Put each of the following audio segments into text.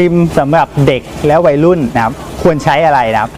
รีมสำหรับเด็กและวัยรุ่นนะครับ ควรใช้อะไรนะครับ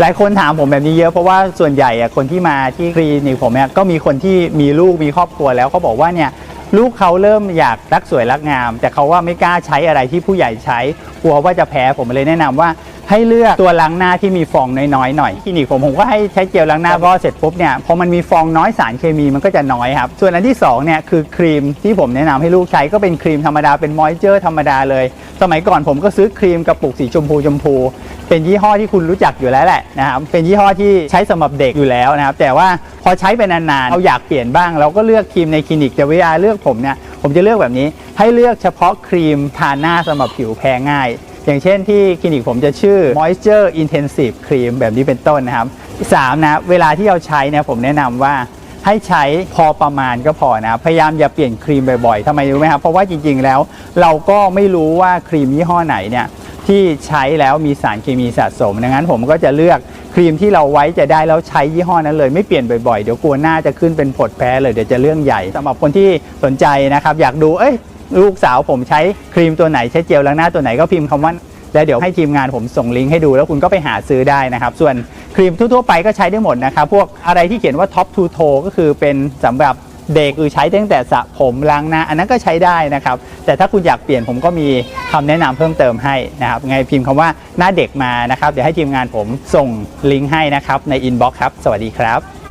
หลายคนถามผมแบบนี้เยอะเพราะว่าส่วนใหญ่คนที่มาที่คลินิกผมเนี่ยก็มีคนที่มีลูกมีครอบครัวแล้วเขาบอกว่าเนี่ยลูกเขาเริ่มอยากรักสวยรักงาม แต่เขาว่าไม่กล้าใช้อะไรที่ผู้ใหญ่ใช้กลัวว่าจะแพ้ผมเลยแนะนำว่า ให้เลือกตัวล้างหน้าที่มีฟองน้อยๆหน่อยคลินิกผมผมก็ให้ใช้เจลล้างหน้าก็เสร็จปุ๊บเนี่ยพอมันมีฟองน้อยสารเคมีมันก็จะน้อยครับ ส่วนอันที่สองเนี่ยคือครีมที่ผมแนะนำให้ลูกใช้ก็เป็นครีมธรรมดาเป็นมอยเจอร์ธรรมดาเลย สมัยก่อนผมก็ซื้อครีมกระปุกสีชมพูชมพู เป็นยี่ห้อที่คุณรู้จักอยู่แล้วแหละนะครับเป็นยี่ห้อที่ใช้สำหรับเด็กอยู่แล้วนะครับแต่ว่าพอใช้ไปนานๆเราอยากเปลี่ยนบ้าง เราก็เลือกครีมในคลินิกแต่เวลาเลือกผมเนี่ยผมจะเลือกแบบนี้ให้เลือกเฉพาะครีมทาหน้าสำหรับผิวแพ้ง่าย อย่างเช่นที่คลินิกผมจะชื่อ moisture intensive cream แบบนี้เป็นต้นนะครับสามนะเวลาที่เราใช้เนี่ยผมแนะนำว่าให้ใช้พอประมาณก็พอนะ พยายามอย่าเปลี่ยนครีมบ่อยๆทำไมรู้ไหมครับ เพราะว่าจริงๆแล้ว เราก็ไม่รู้ว่าครีมยี่ห้อไหนเนี่ยที่ใช้แล้วมีสารเคมีสะสม ดังนั้นผมก็จะเลือกครีมที่เราไว้จะได้แล้วใช้ยี่ห้อนั้นเลยไม่เปลี่ยนบ่อยๆ เดี๋ยวกลัวหน้าจะขึ้นเป็นผดแพ้เลยเดี๋ยวจะเรื่องใหญ่สำหรับคนที่สนใจนะครับ อยากดูเอ้ย ลูกสาวผมใช้ครีมตัวไหนใช้เจลล้างหน้าตัวไหนก็พิมพ์คำว่าแล้วเดี๋ยวให้ทีมงานผมส่งลิงก์ให้ดู แล้วคุณก็ไปหาซื้อได้นะครับ ส่วนครีมทั่วๆไปก็ใช้ได้หมดนะครับพวกอะไรที่เขียนว่าท็อปทูโทก็คือเป็นสำหรับเด็กคือใช้ตั้งแต่สระผมล้างหน้า อันนั้นก็ใช้ได้นะครับ แต่ถ้าคุณอยากเปลี่ยนผมก็มีคำแนะนำเพิ่มเติมให้นะครับไงพิมพ์คำว่าหน้าเด็กมานะครับ เดี๋ยวให้ทีมงานผมส่งลิงก์ให้นะครับในอินบ็อกซ์ครับ สวัสดีครับ